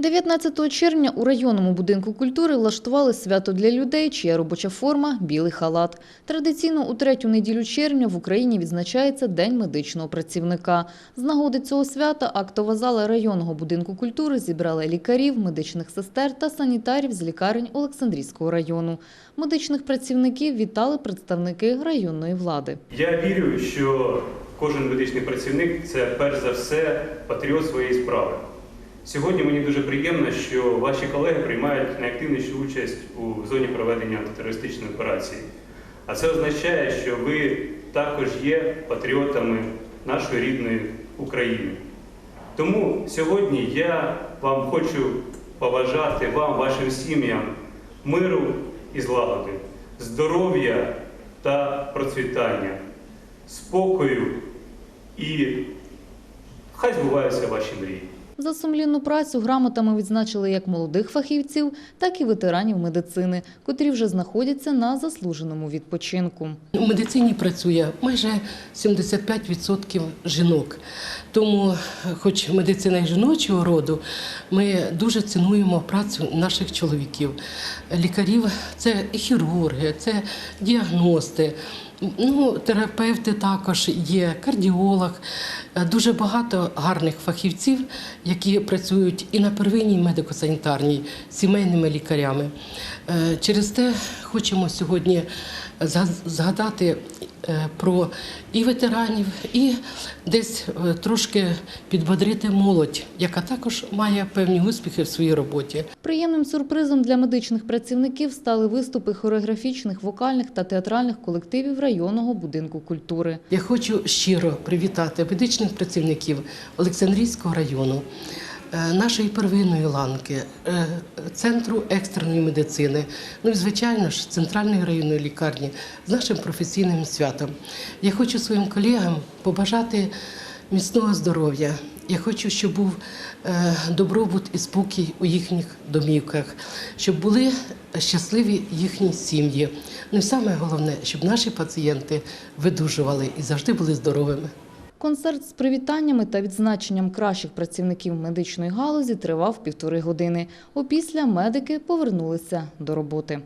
19 червня у районному будинку культури влаштували свято для людей, чия робоча форма – білий халат. Традиційно у третю неділю червня в Україні відзначається День медичного працівника. З нагоди цього свята актова зала районного будинку культури зібрала лікарів, медичних сестер та санітарів з лікарень Олександрійського району. Медичних працівників вітали представники районної влади. Я вірю, що кожен медичний працівник це перш за все патріот своєї справи. Сьогодні мені дуже приємно, що ваші колеги приймають найактивнішу участь у зоні проведення антитерористичної операції. А це означає, що ви також є патріотами нашої рідної України. Тому сьогодні я вам хочу побажати вам, вашим сім'ям миру і злагоди, здоров'я та процвітання, спокою і хай збуваються ваші мрії. За сумлінну працю грамотами відзначили як молодих фахівців, так і ветеранів медицини, котрі вже знаходяться на заслуженому відпочинку. У медицині працює майже 75% жінок. Тому, хоч медицина і жіночого роду, ми дуже цінуємо працю наших чоловіків. Лікарів це хірурги, це діагности. Ну, терапевти також є, кардіолог, Е, дуже багато гарних фахівців, які працюють і на первинній медико-санітарній сімейними лікарями. Е, Через те хочемо сьогодні згадати про і ветеранів, і десь е, трошки підбодрити молодь, яка також має певні успіхи в своїй роботі. Приємним сюрпризом для медичних працівників стали виступи хореографічних, вокальних та театральних колективів районного будинку культури. Я хочу щиро привітати медичних працівників Олександрійського району, е, нашої первинної ланки, е, центру екстреної медицини, ну і звичайно ж центральної районної лікарні з нашим професійним святом. Я хочу своїм колегам побажати міцного здоров'я. Я хочу, щоб був е, добробут і спокій у їхніх домівках, щоб були щасливі їхні сім'ї. Ну і саме головне, щоб наші пацієнти видужували і завжди були здоровими. Концерт з привітаннями та відзначенням кращих працівників медичної галузі тривав півтори години. Опісля медики повернулися до роботи.